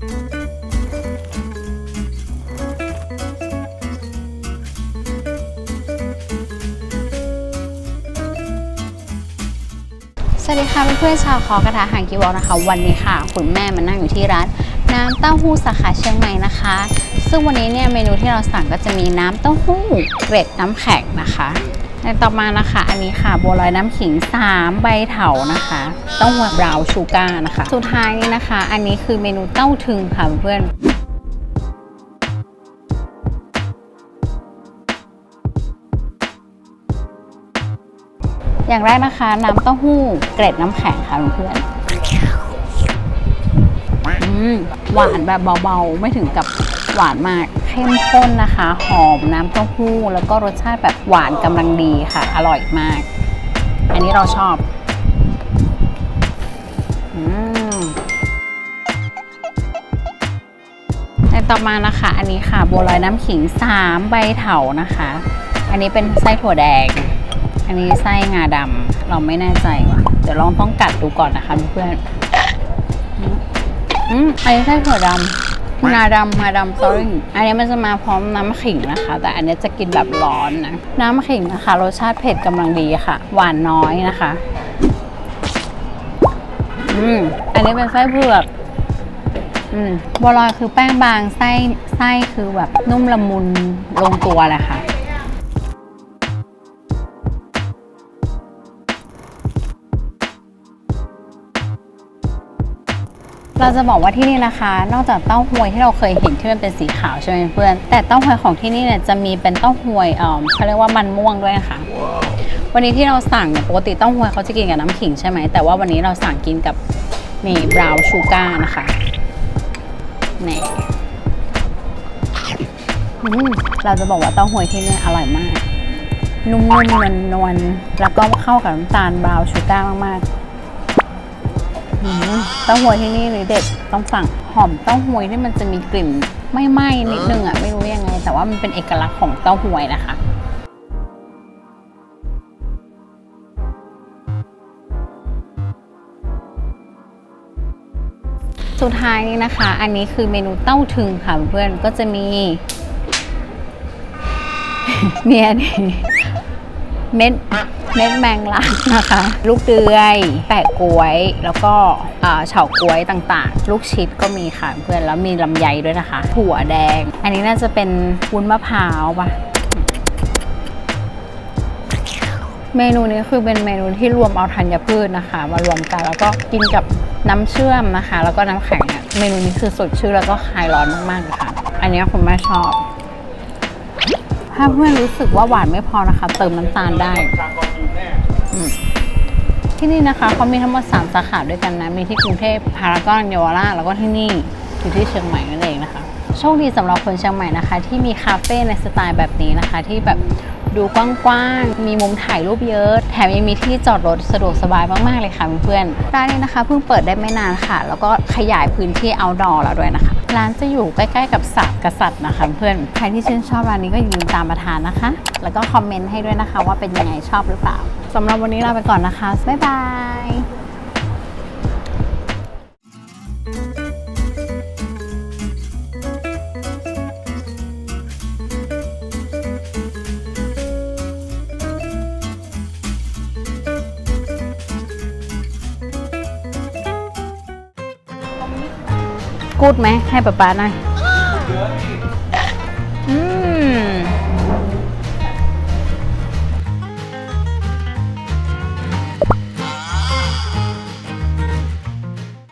สวัสดีค่ะเพื่อนๆชาวคอกระทะหางกิวอลนะคะ วันนี้ค่ะ คุณแม่มานั่งอยู่ที่ร้านน้ำเต้าหู้สาขาเชียงใหม่นะคะ ซึ่งวันนี้เนี่ยเมนูที่เราสั่งก็จะมีน้ำเต้าหู้เกร็ดน้ำแข็งนะคะ ในต่อมานะคะ อันนี้ค่ะบัวลอยน้ำขิง 3 ใบเถานะคะเต้าหู้บราวชูการ์นะคะ สุดท้ายนี้นะคะ อันนี้คือเมนูเต้าถึงค่ะเพื่อนอย่างแรกนะคะ น้ำเต้าหู้เกร็ดน้ำแข็งค่ะเพื่อน มหวานแบบเบาๆ ไม่ถึงกับหวานมากเข้มข้นนะคะ หอมน้ำเต้าหู้ แล้วก็รสชาติแบบหวานกำลังดีค่ะ อร่อยมาก อันนี้เราชอบอืมในต่อมานะคะ อันนี้ค่ะบัวลอยน้ำขิง3ใบเถานะคะ อันนี้เป็นไส้ถั่วแดง อันนี้ไส้งาดำเราไม่แน่ใจว่ะเดี๋ยวลองต้องกัดดูก่อนนะคะเพื่อน อืมอันนี้ไส้ถั่วดำงาดำงาดำ sorry อันนี้มันจะมาพร้อมน้ำขิงนะคะ แต่อันนี้จะกินแบบร้อนนะ น้ำขิงนะคะ รสชาติเผ็ดกำลังดีค่ะ หวานน้อยนะคะ อืมอันนี้เป็นไส้เผือกอืมบัวลอยคือแป้งบางไส้ไส้คือแบบนุ่มละมุนลงตัวแหละค่ะ เราจะบอกว่าที่นี่นะคะ นอกจากเต้าหวยที่เราเคยเห็นที่มันเป็นสีขาวใช่ไหมเพื่อน แต่เต้าหวยของที่นี่เนี่ยจะมีเป็นเต้าหวยเออเขาเรียกว่ามันม่วงด้วยนะคะ วันนี้ที่เราสั่งเนี่ยปกติเต้าหวยเขาจะกินกับน้ำขิงใช่ไหมแต่ว่าวันนี้เราสั่งกินกับนี่บราวน์ชูการ์นะคะนี่เราจะบอกว่าเต้าหวยที่นี่อร่อยมาก นุ่มๆนวลนวลๆแล้วก็เข้ากับน้ำตาลบราวน์ชูการ์มากๆ อืมเต้าหวยที่นี่เลยเด็ดต้องสั่งหอมเต้าหวยที่มันจะมีกลิ่นไม่ไหม้นิดนึงอะไม่รู้ยังไง แต่ว่ามันเป็นเอกลักษณ์ของเต้าหวยนะคะสุดท้ายนี้นะคะ อันนี้คือเมนูเต้าถึงค่ะเพื่อนก็จะมีเนี่ยนี่ เม็ดเม็ดแมงลักนะคะ ลูกเดือย แปะกล้วย แล้วก็อ่าเฉาก๊วยต่างๆ ลูกชิดก็มีค่ะเพื่อน แล้วมีลำไยด้วยนะคะ ถั่วแดง อันนี้น่าจะเป็นวุ้นมะพร้าวปะเมนูนี้คือเป็นเมนูที่รวมเอาธัญพืชนะคะ มารวมกันแล้วก็กินกับน้ำเชื่อมนะคะ แล้วก็น้ำแข็งอะเมนูนี้คือสดชื่นแล้วก็คลายร้อนมากๆเลยค่ะ อันนี้คุณแม่ชอบ ถ้าเพื่อนรู้สึกว่าหวานไม่พอนะคะ เติมน้ำตาลได้ ที่นี่นะคะเขามีทั้งหมด3สาขาด้วยกันนะ มีที่กรุงเทพพารากอนเยาวราชแล้วก็ที่นี่อยู่ที่เชียงใหม่นั่นเองนะคะ โชคดีสำหรับคนเชียงใหม่นะคะ ที่มีคาเฟ่ในสไตล์แบบนี้นะคะ ที่แบบดูกว้างๆ มีมุมถ่ายรูปเยอะ แถมยังมีที่จอดรถสะดวกสบายมากๆเลยค่ะเพื่อนๆร้านนี้นะคะเพิ่งเปิดได้ไม่นานค่ะ แล้วก็ขยายพื้นที่ outdoor แล้วด้วยนะคะ ร้านจะอยู่ใกล้ๆกับสระกษัตริย์นะคะเพื่อนใครที่ชื่นชอบร้านนี้ก็อย่าลืมตามมาทานนะคะ แล้วก็คอมเมนต์ให้ด้วยนะคะว่าเป็นยังไงชอบหรือเปล่าสำหรับวันนี้ลาไปก่อนนะคะบ๊ายบาย กูดไหมให้ป๊าป๊าหน่อย